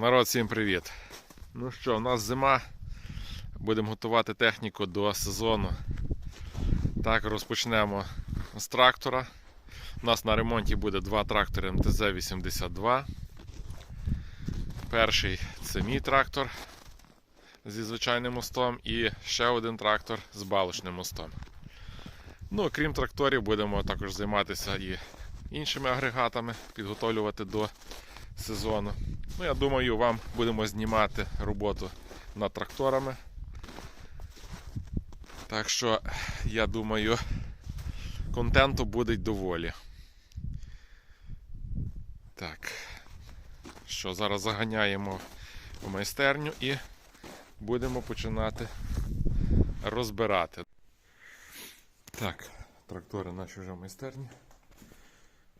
Народ, всім привіт. Ну що, у нас зима. Будемо готувати техніку до сезону. Так, розпочнемо з трактора. У нас на ремонті буде два трактори МТЗ-82. Перший це мій трактор зі звичайним мостом і ще один трактор з балочним мостом. Ну, крім тракторів, будемо також займатися і іншими агрегатами, підготовлювати до сезону. Ну, я думаю, вам будемо знімати роботу над тракторами. Так що, я думаю, контенту буде доволі. Так. Що, зараз заганяємо в майстерню і будемо починати розбирати. Так, трактори наші вже в майстерні.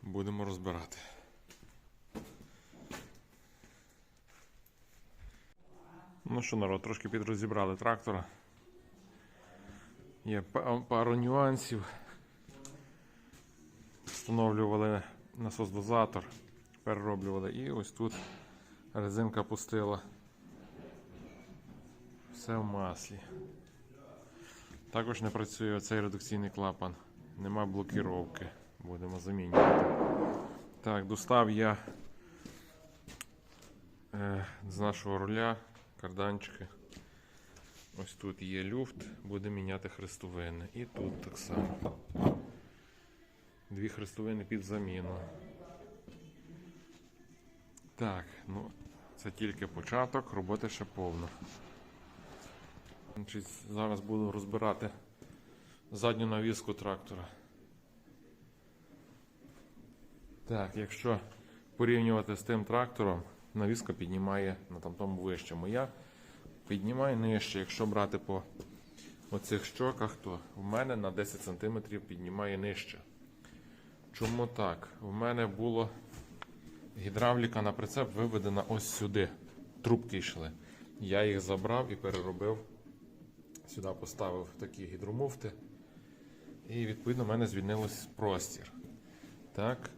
Будемо розбирати. Ну що, народ, трошки підрозібрали трактора. Є пару нюансів. Встановлювали насос-дозатор, перероблювали і ось тут резинка пустила. Все в маслі. Також не працює оцей редукційний клапан. Нема блокіровки. Будемо замінювати. Так, достав я е, з нашого руля карданчики. Ось тут є люфт, буде міняти хрестовини. І тут так само. Дві хрестовини під заміну. Так, ну це тільки початок, роботи ще повно. Зараз буду розбирати задню навіску трактора. Так, якщо порівнювати з тим трактором, навіска піднімає на тамтому вище. Моя піднімає нижче. Якщо брати по оцих щоках, то в мене на 10 см піднімає нижче. Чому так? У мене було гідравліка на прицеп виведена ось сюди. Трубки йшли. Я їх забрав і переробив. Сюди поставив такі гідромуфти. І відповідно в мене звільнилось простір. Так.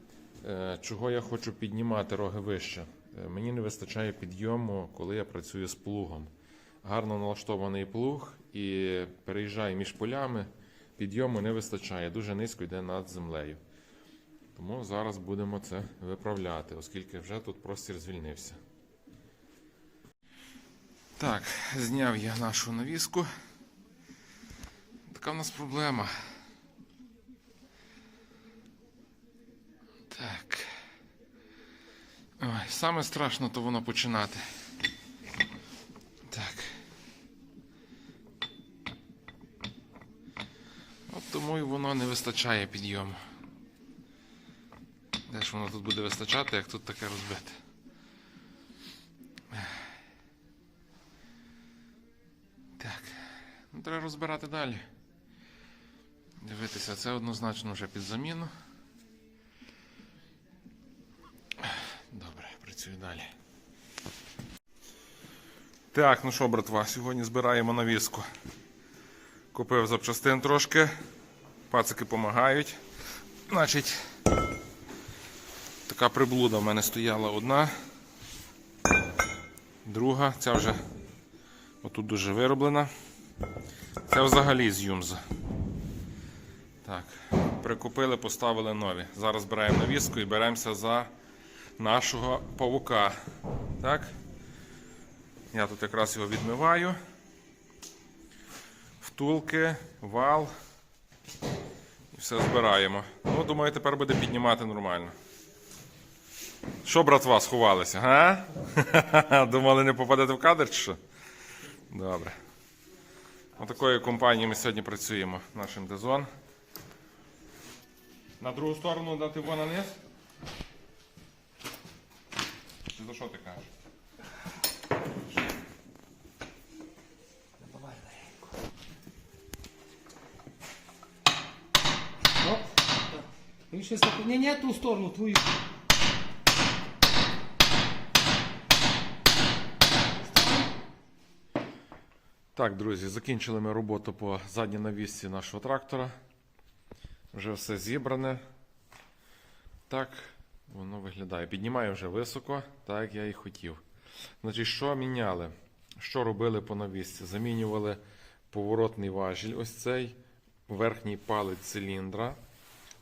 Е, Чого я хочу піднімати роги вище? Е, Мені не вистачає підйому, коли я працюю з плугом. Гарно налаштований плуг і переїжджає між полями. Підйому не вистачає, дуже низько йде над землею. Тому зараз будемо це виправляти, оскільки вже тут простір звільнився. Так, зняв я нашу навіску. Така в нас проблема. Так. Ой, саме страшно то воно починати. Так. От тому і воно не вистачає підйому. Де ж воно тут буде вистачати, як тут таке розбите? Так. Ну, треба розбирати далі. Дивитися, це однозначно вже під заміну. Добре, далі. Так, ну що, братва, сьогодні збираємо навіску. Купив запчастин трошки. Пацики допомагають. Значить, така приблуда в мене стояла одна. Друга, ця вже отут дуже вироблена. Це взагалі з Юмза. Так, прикупили, поставили нові. Зараз збираємо навіску і беремося за нашого павука. Так? Я тут якраз його відмиваю. Втулки, вал. І все збираємо. Ну, думаю, тепер буде піднімати нормально. Що, братва, сховалися, га? Думали, не попадете в кадр чи що? Добре. Отакою компанією ми сьогодні працюємо, нашим Дезон. На другу сторону дати вон низ? Чи за що ти кажеш? Оп. І ще стопи. Ні, ні, ту сторону, твою. Так, друзі, закінчили ми роботу по задній навісці нашого трактора. Вже все зібране. Так воно виглядає. Піднімаю вже високо, так я і хотів. Значить, що міняли? Що робили по навісці? Замінювали поворотний важіль, ось цей, верхній палець циліндра,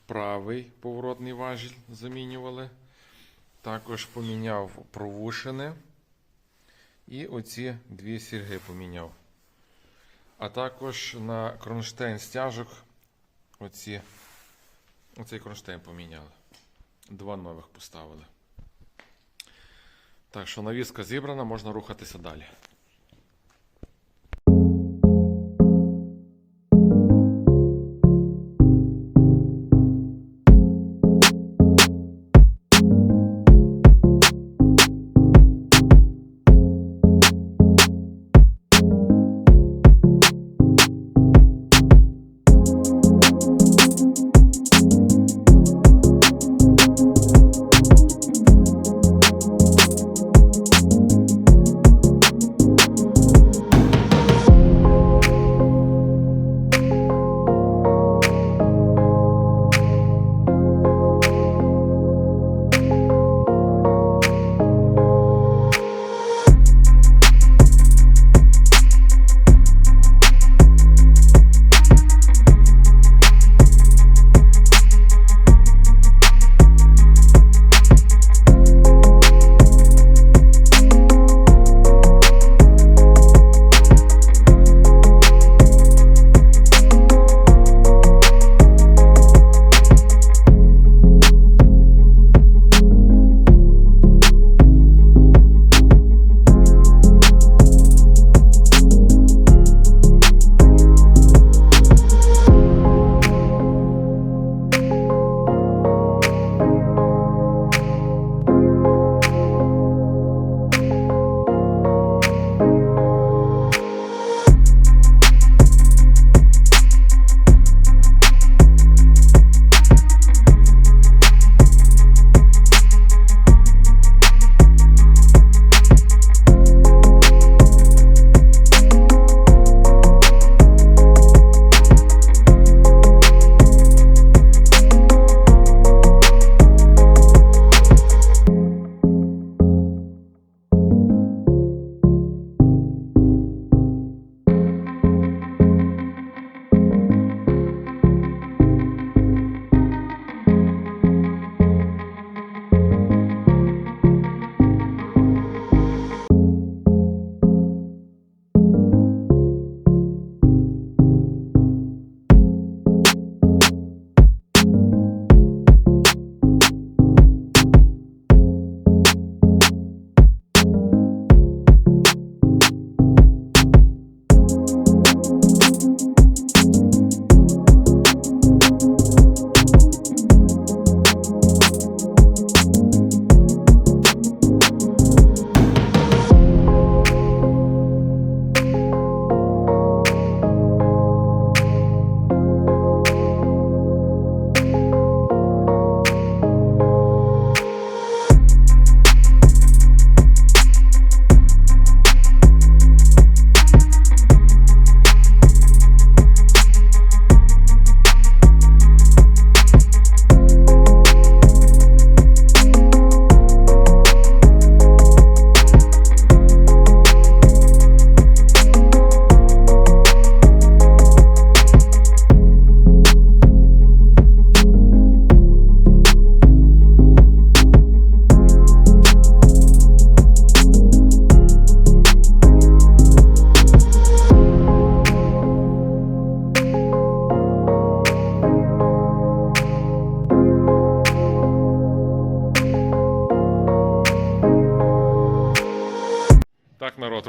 правий поворотний важіль замінювали. Також поміняв провушини. І оці дві сірги поміняв. А також на кронштейн стяжок оці, оцей кронштейн поміняли. Два нових поставили. Так що навіска зібрана, можна рухатися далі.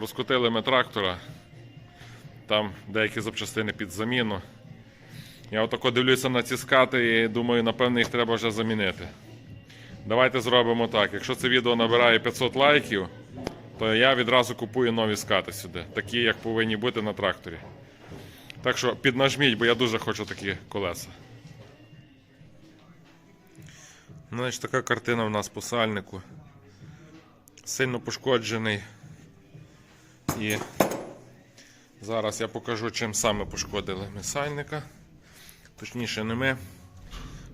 Розкотили ми трактора. Там деякі запчастини під заміну. Я отако дивлюся на ці скати і думаю, напевно, їх треба вже замінити. Давайте зробимо так. Якщо це відео набирає 500 лайків, то я відразу купую нові скати сюди, такі, як повинні бути на тракторі. Так що піднажміть, бо я дуже хочу такі колеса. Ну, Значить, така картина в нас по сальнику. Сильно пошкоджений. І зараз я покажу, чим саме пошкодили ми сальника. Точніше, не ми.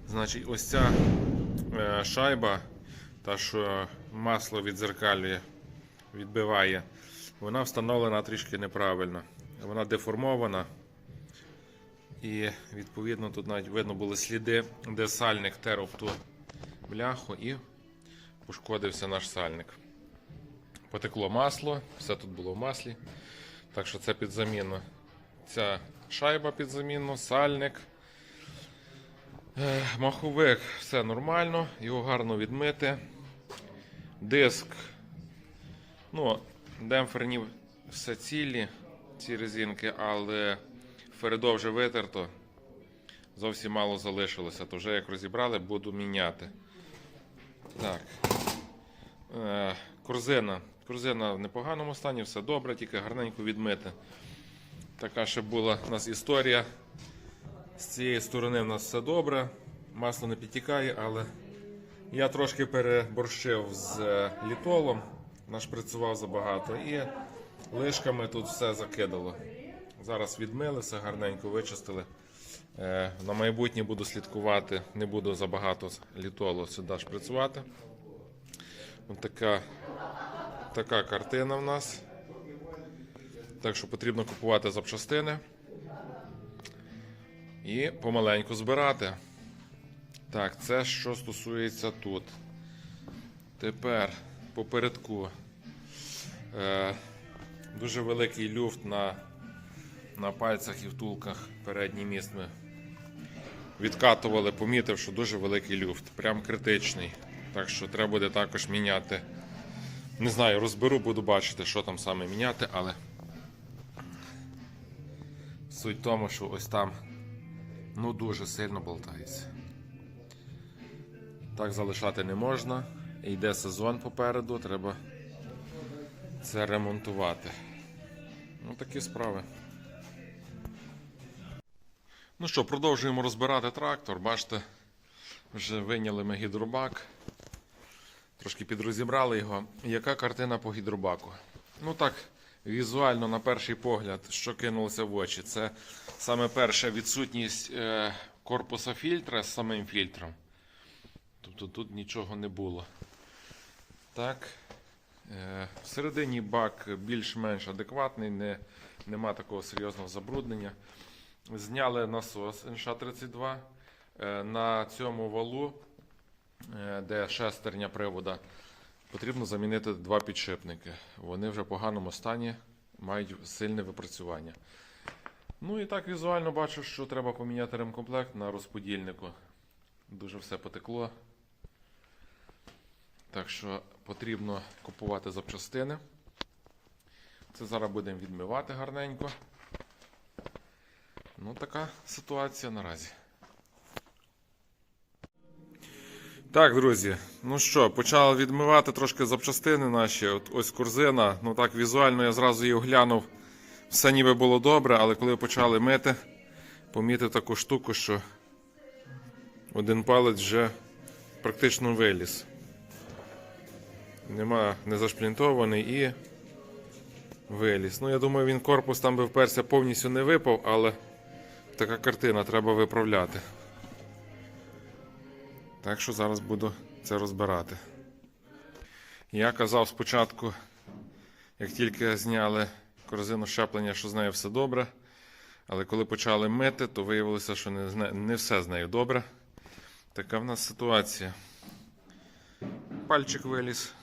Значить, ось ця е, шайба, та що масло відзеркалює відбиває. Вона встановлена трішки неправильно. Вона деформована. І відповідно тут навіть видно були сліди, де сальник тер об ту бляху і пошкодився наш сальник. Потекло масло, все тут було в маслі. Так що це під заміну. Ця шайба під заміну, сальник. Е, Маховик, все нормально, його гарно відмити. Диск. Ну, демпферні все цілі, ці резинки, але Фередо вже витерто. Зовсім мало залишилося. То вже як розібрали, буду міняти. Так. Е, корзина. Корзина в непоганому стані, все добре, тільки гарненько відмити. Така ще була у нас історія. З цієї сторони в нас все добре, масло не підтікає, але я трошки переборщив з е, літолом, нашприцював забагато і лишками тут все закидало. Зараз відмили, все гарненько вичистили. Е, На майбутнє буду слідкувати, не буду забагато літолу сюди шприцювати. Ось така, така картина в нас. Так що потрібно купувати запчастини і помаленьку збирати. Так, це що стосується тут. Тепер попередку. Е, дуже великий люфт на, на пальцях і втулках передній міст ми відкатували, помітив, що дуже великий люфт, прям критичний. Так що треба буде також міняти. Не знаю, розберу, буду бачити, що там саме міняти, але суть в тому, що ось там ну дуже сильно болтається. Так залишати не можна. Йде сезон попереду, треба це ремонтувати. Ну, такі справи. Ну що, продовжуємо розбирати трактор. Бачите, вже виняли ми гідробак. Трошки підрозібрали його. Яка картина по гідробаку? Ну так, візуально, на перший погляд, що кинулося в очі, це саме перша відсутність е, корпуса фільтра з самим фільтром. Тобто тут нічого не було. Так. Е, всередині бак більш-менш адекватний, не, нема такого серйозного забруднення. Зняли насос НШ-32. Е, на цьому валу, де шестерня привода, потрібно замінити два підшипники. Вони вже в поганому стані, мають сильне випрацювання. Ну і так візуально бачу, що треба поміняти ремкомплект на розподільнику. Дуже все потекло. Так що потрібно купувати запчастини. Це зараз будемо відмивати гарненько. Ну, така ситуація наразі. Так, друзі, ну що, почали відмивати трошки запчастини наші. От ось корзина. Ну так, візуально я зразу її оглянув. Все ніби було добре, але коли почали мити, помітив таку штуку, що один палець вже практично виліз. Нема не зашплінтований і виліз. Ну, я думаю, він корпус там би вперся повністю не випав, але така картина треба виправляти. Так що зараз буду це розбирати. Я казав спочатку, як тільки зняли корзину щеплення, що з нею все добре. Але коли почали мити, то виявилося, що не, не- все з нею добре. Така в нас ситуація. Пальчик виліз.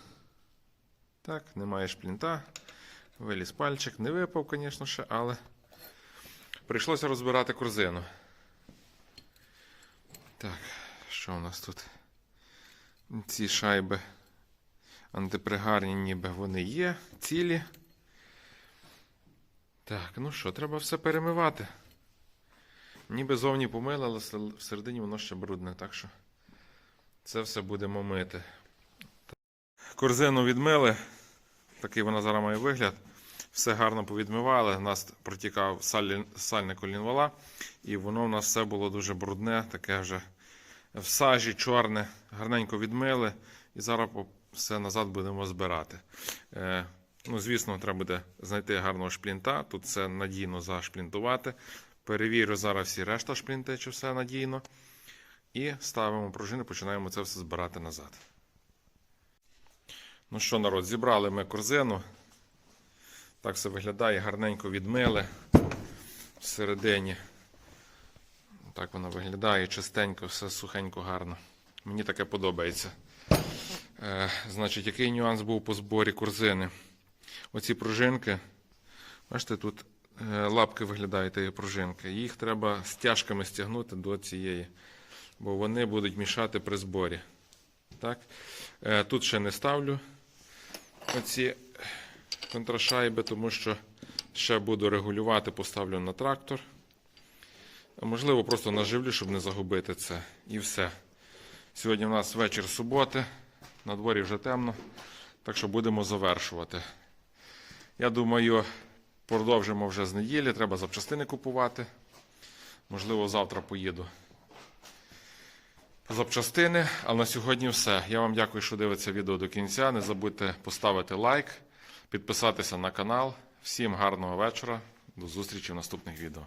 Так, немає шплінта. Виліз пальчик. Не випав, звісно, ще, але прийшлося розбирати корзину. Так, що у нас тут? Ці шайби антипригарні, ніби вони є, цілі. Так, ну що, треба все перемивати. Ніби зовні помили, але всередині воно ще брудне, так що це все будемо мити. Корзину відмили. Такий вона зараз має вигляд. Все гарно повідмивали. У нас протікав сальник колінвала, і воно в нас все було дуже брудне, таке вже в сажі, чорне. Гарненько відмили. І зараз все назад будемо збирати. Е, ну, звісно, треба буде знайти гарного шплінта. Тут все надійно зашплінтувати. Перевірю зараз всі решта шплінти, чи все надійно. І ставимо пружини, починаємо це все збирати назад. Ну що, народ, зібрали ми корзину. Так все виглядає, гарненько відмили всередині. Так вона виглядає, чистенько, все сухенько, гарно. Мені таке подобається. Е, значить, який нюанс був по зборі корзини? Оці пружинки, бачите, тут е, лапки виглядають тієї пружинки. Їх треба стяжками стягнути до цієї, бо вони будуть мішати при зборі. Так? Е, тут ще не ставлю оці контрашайби, тому що ще буду регулювати, поставлю на трактор. Можливо, просто наживлю, щоб не загубити це. І все. Сьогодні в нас вечір суботи, на дворі вже темно, так що будемо завершувати. Я думаю, продовжимо вже з неділі, треба запчастини купувати. Можливо, завтра поїду. Запчастини, а на сьогодні все. Я вам дякую, що дивитеся відео до кінця. Не забудьте поставити лайк, підписатися на канал. Всім гарного вечора. До зустрічі в наступних відео.